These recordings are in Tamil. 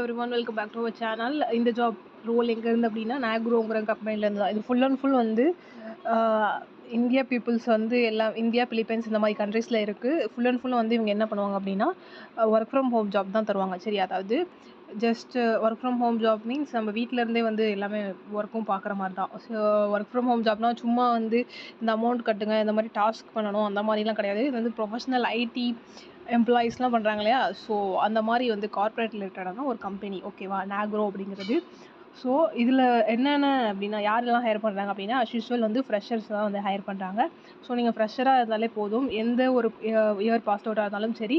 Everyone welcome back to our channel இந்த ஜாப் ரோல் எங்கேருந்து அப்படின்னா நாக்ரோங்கிற கம்பெனிலேருந்து தான். இது ஃபுல் அண்ட் ஃபுல் வந்து இந்தியா பீப்புள்ஸ் வந்து எல்லாம் இந்தியா பிலிப்பைன்ஸ் இந்த மாதிரி கண்ட்ரீஸில் இருக்குது ஃபுல் அண்ட் ஃபுல் வந்து இவங்க என்ன பண்ணுவாங்க அப்படின்னா ஒர்க் ஃப்ரம் ஹோம் ஜாப் தான் தருவாங்க. சரி அதாவது just work from home job means நம்ம வீட்ல இருந்தே வந்து எல்லாமே ஒர்க்கும் பார்க்குற மாதிரி தான். ஸோ ஒர்க் ஃப்ரம் ஹோம் ஜாப்னா சும்மா வந்து இந்த அமௌண்ட் கட்டுங்க இந்த மாதிரி டாஸ்க் பண்ணணும் அந்த மாதிரிலாம் கிடையாது. இது வந்து ப்ரொஃபஷனல் ஐடி எம்ப்ளாயீஸ்லாம் பண்ணுறாங்க இல்லையா? ஸோ அந்த மாதிரி வந்து கார்ப்பரேட் ரிலேட்டடான ஒரு கம்பெனி ஓகேவா நாக்ரோ அப்படிங்கிறது. ஸோ இதில் என்னென்ன அப்படின்னா யாரெல்லாம் ஹையர் பண்ணுறாங்க அப்படின்னா அஸ் யூஸ்வல் வந்து ஃப்ரெஷர்ஸ் தான் வந்து ஹையர் பண்ணுறாங்க ஸோ நீங்கள் ஃப்ரெஷராக இருந்தாலே போதும். எந்த ஒரு இயர் பாஸ் அவுட்டாக இருந்தாலும் சரி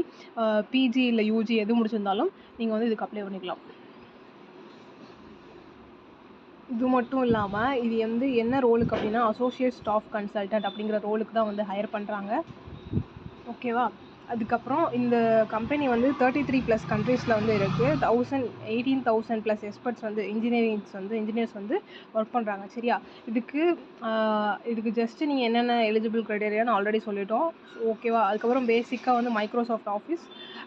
பிஜி இல்லை யூஜி எது முடிச்சிருந்தாலும் நீங்கள் வந்து இதுக்கு அப்ளை பண்ணிக்கலாம். இது மட்டும் இல்லாமல் இது வந்து என்ன ரோலுக்கு அப்படின்னா அசோசியேட் ஸ்டாஃப் கன்சல்டன்ட் அப்படிங்கிற ரோலுக்கு தான் வந்து ஹையர் பண்ணுறாங்க ஓகேவா அதுக்கப்புறம் இந்த கம்பெனி வந்து தேர்ட்டி த்ரீ ப்ளஸ் கண்ட்ரீஸில் வந்து இருக்குது thousand eighteen thousand plus experts வந்து இன்ஜினியரிங்ஸ் வந்து இன்ஜினியர்ஸ் வந்து ஒர்க் பண்ணுறாங்க சரியா? இதுக்கு இதுக்கு ஜஸ்ட்டு நீங்கள் என்னென்ன எலிஜிபிள் க்ரைட்டேரியான்னு ஆல்ரெடி சொல்லிட்டோம். ஓகேவா அதுக்கப்புறம் பேசிக்காக வந்து மைக்ரோசாஃப்ட் ஆஃபீஸ்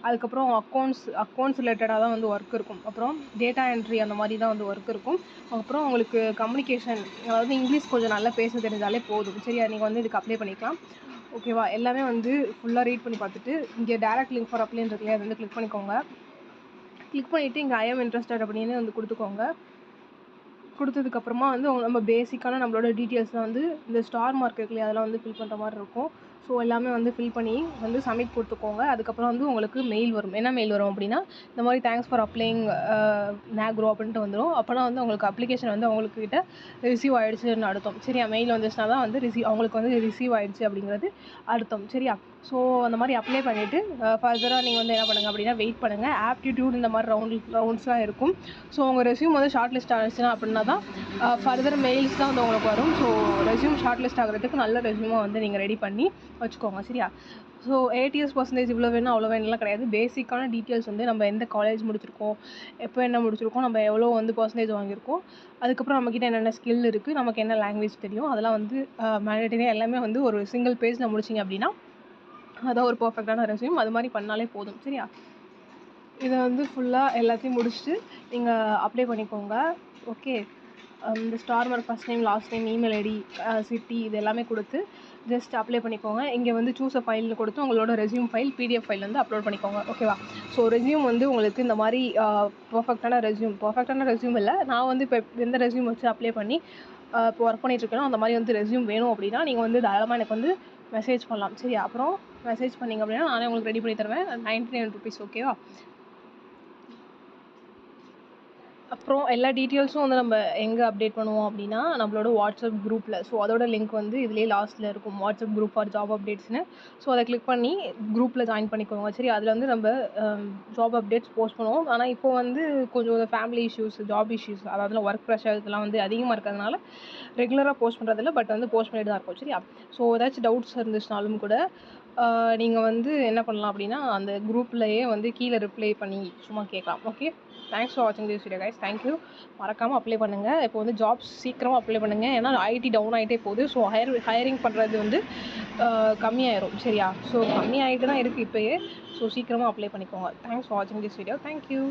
அதுக்கப்புறம் அக்கௌண்ட்ஸ் அக்கௌண்ட்ஸ் ரிலேட்டடாக தான் வந்து ஒர்க் இருக்கும். அப்புறம் டேட்டா என்ட்ரி அந்த மாதிரி தான் வந்து ஒர்க் இருக்கும். அப்புறம் உங்களுக்கு கம்யூனிகேஷன் அதாவது இங்கிலீஷ் கொஞ்சம் நல்லா பேச தெரிஞ்சாலே போதும். சரியா? நீங்கள் வந்து இதுக்கு அப்ளை பண்ணிக்கலாம். ஓகேவா? எல்லாமே வந்து ஃபுல்லாக ரீட் பண்ணி பார்த்துட்டு இங்கே டேரக்ட் லிங்க் ஃபார் அப்ளைன் இருக்கு இல்லையா? அதை வந்து கிளிக் பண்ணிக்கோங்க. கிளிக் பண்ணிவிட்டு இங்கே ஐஎம் இன்ட்ரெஸ்டட் அப்படின்னு வந்து கொடுத்துக்கோங்க. கொடுத்ததுக்கப்புறமா வந்து நம்ம பேசிக்கான நம்மளோட டீட்டெயில்ஸ்லாம் வந்து இந்த ஸ்டார் மார்க் இருக்கு இல்லையா? அதெல்லாம் வந்து ஃபில் பண்ணுற மாதிரி இருக்கும். ஸோ எல்லாமே வந்து ஃபில் பண்ணி வந்து சப்மிட் கொடுத்துக்கோங்க. அதுக்கப்புறம் வந்து உங்களுக்கு மெயில் வரும். என்ன மெயில் வரும் அப்படின்னா இந்த மாதிரி தேங்க்ஸ் ஃபார் அப்ளைங் நேக்ரோ அப்படின்ட்டு வந்துடும் அப்போனா வந்து உங்களுக்கு அப்ளிகேஷன் வந்து அவங்களுக்கு கிட்ட ரிசீவ் ஆகிடுச்சுன்னு அர்த்தம். சரியா? மெயில் வந்துச்சுன்னா தான் வந்து ரிசீவ் அவங்களுக்கு வந்து ரிசீவ் ஆகிடுச்சு அப்படிங்கிறது அர்த்தம். சரியா? ஸோ அந்த மாதிரி அப்ளை பண்ணிவிட்டு ஃபர்தராக uh, நீங்கள் வந்து என்ன பண்ணுங்கள் அப்படின்னா வெயிட் பண்ணுங்கள் ஆப்டிடியூட் இந்த மாதிரி ரவுண்ட் ரவுண்ட்ஸ்லாம் இருக்கும். ஸோ உங்கள் ரெஸ்யூம் வந்து ஷார்ட் லிஸ்ட் ஆகிடுச்சுன்னா அப்படின்னா தான் uh, ஃபர்தர் மெயில்ஸ் தான் வந்து உங்களுக்கு வரும். ஸோ ரெஸ்யூம் ஷார்ட் லிஸ்ட் ஆகிறதுக்கு நல்ல ரெசியூமாக வந்து நீங்கள் ரெடி பண்ணி வச்சுக்கோங்க சரியா? ஸோ ஏடிஎஸ் பர்சன்டேஜ் இவ்வளோ வேணும் அவ்வளோ வேணும்லாம் கிடையாது. பேசிக்கான டீட்டெயில்ஸ் வந்து நம்ம எந்த காலேஜ் முடிச்சிருக்கோம் எப்போ என்ன முடிச்சிருக்கோம் நம்ம எவ்வளோ வந்து பர்சன்டேஜ் வாங்கியிருக்கோம் அதுக்கப்புறம் நம்மக்கிட்ட என்னென்ன ஸ்கில் இருக்குது நமக்கு என்ன லாங்குவேஜ் தெரியும் அதெல்லாம் வந்து மேண்டேட்டரியாக எல்லாமே வந்து ஒரு சிங்கிள் பேஜில் முடிச்சிங்க அப்படின்னா அதான் ஒரு பர்ஃபெக்டான ரெஸ்யூம் அது மாதிரி பண்ணாலே போதும் சரியா? இதை வந்து ஃபுல்லாக எல்லாத்தையும் முடிச்சுட்டு நீங்கள் அப்ளை பண்ணிக்கோங்க. ஓகே இந்த star mark first name last name email ID city இது எல்லாமே கொடுத்து ஜஸ்ட் அப்ளை பண்ணிக்கோங்க. இங்கே வந்து சூஸ் அ ஃபைல்னு கொடுத்து உங்களோட ரெஸ்யூம் ஃபைல் பிடிஎஃப் ஃபைல் வந்து அப்லோட் பண்ணிக்கோங்க. ஓகேவா ஸோ ரெஸ்யூம் வந்து உங்களுக்கு இந்த மாதிரி பர்ஃபெக்டான ரெஸ்யூம் பர்ஃபெக்டான ரெஸ்யூம் இல்லை. நான் வந்து இப்போ எந்த ரெஸ்யூம் வச்சு அப்ளை பண்ணி இப்போ ஒர்க் பண்ணிட்டு இருக்கேனோ அந்த மாதிரி வந்து ரெஸ்யூம் வேணும் அப்படின்னா நீங்கள் வந்து தாராளமாக எனக்கு வந்து மெசேஜ் பண்ணலாம். சரி அப்புறம் மெசேஜ் பண்ணீங்க அப்படின்னா நானே உங்களுக்கு ரெடி பண்ணி தருவேன். நைன்டி நைன் ருபீஸ் ஓகேவா அப்புறம் எல்லா டீட்டெயில்ஸும் வந்து நம்ம எங்கே அப்டேட் பண்ணுவோம் அப்படின்னா நம்மளோட வாட்ஸ்அப் குரூப்பில் ஸோ அதோட லிங்க் வந்து இதுலேயே லாஸ்ட்டில் இருக்கும். வாட்ஸ்அப் குரூப் ஃபார் ஜாப் அப்டேட்ஸ்னு ஸோ அதை கிளிக் பண்ணி குரூப்பில் ஜாயின் பண்ணிக்கோங்க. சரி அதில் வந்து நம்ம ஜாப் அப்டேட்ஸ் போஸ்ட் பண்ணுவோம். ஆனால் இப்போ வந்து கொஞ்சம் ஃபேமிலி இஷ்யூஸ் ஜாப் இஷ்யூஸ் அதாவது ஒர்க் ப்ரெஷர் இதெல்லாம் வந்து அதிகமாக இருக்கிறதுனால ரெகுலராக போஸ்ட் பண்ணுறதில்ல பட் வந்து போஸ்ட் பண்ணிட்டு தான் இருக்கும். சரியா? ஸோ ஏதாச்சும் டவுட்ஸ் இருந்துச்சுனாலும் கூட நீங்கள் வந்து என்ன பண்ணலாம் அப்படின்னா அந்த குரூப்லேயே வந்து கீழே ரிப்ளை பண்ணி சும்மா கேட்கலாம். ஓகே தேங்க்ஸ் ஃபார் வாட்சிங் this video guys thank you மறக்காமல் அப்ளை பண்ணுங்கள் இப்போ வந்து ஜாப்ஸ் சீக்கிரமாக அப்ளை பண்ணுங்கள் ஏன்னா ஐடி டவுன் ஆகிட்டே போகுது. ஸோ ஹையர் ஹையரிங் பண்ணுறது வந்து கம்மியாயிரும். சரியா? ஸோ கம்மியாகிட்டு தான் இருக்குது இப்போயே. ஸோ சீக்கிரமாக அப்ளை பண்ணிக்கோங்க. தேங்க்ஸ் ஃபார் வாட்சிங் திஸ் வீடியோ தேங்க்யூ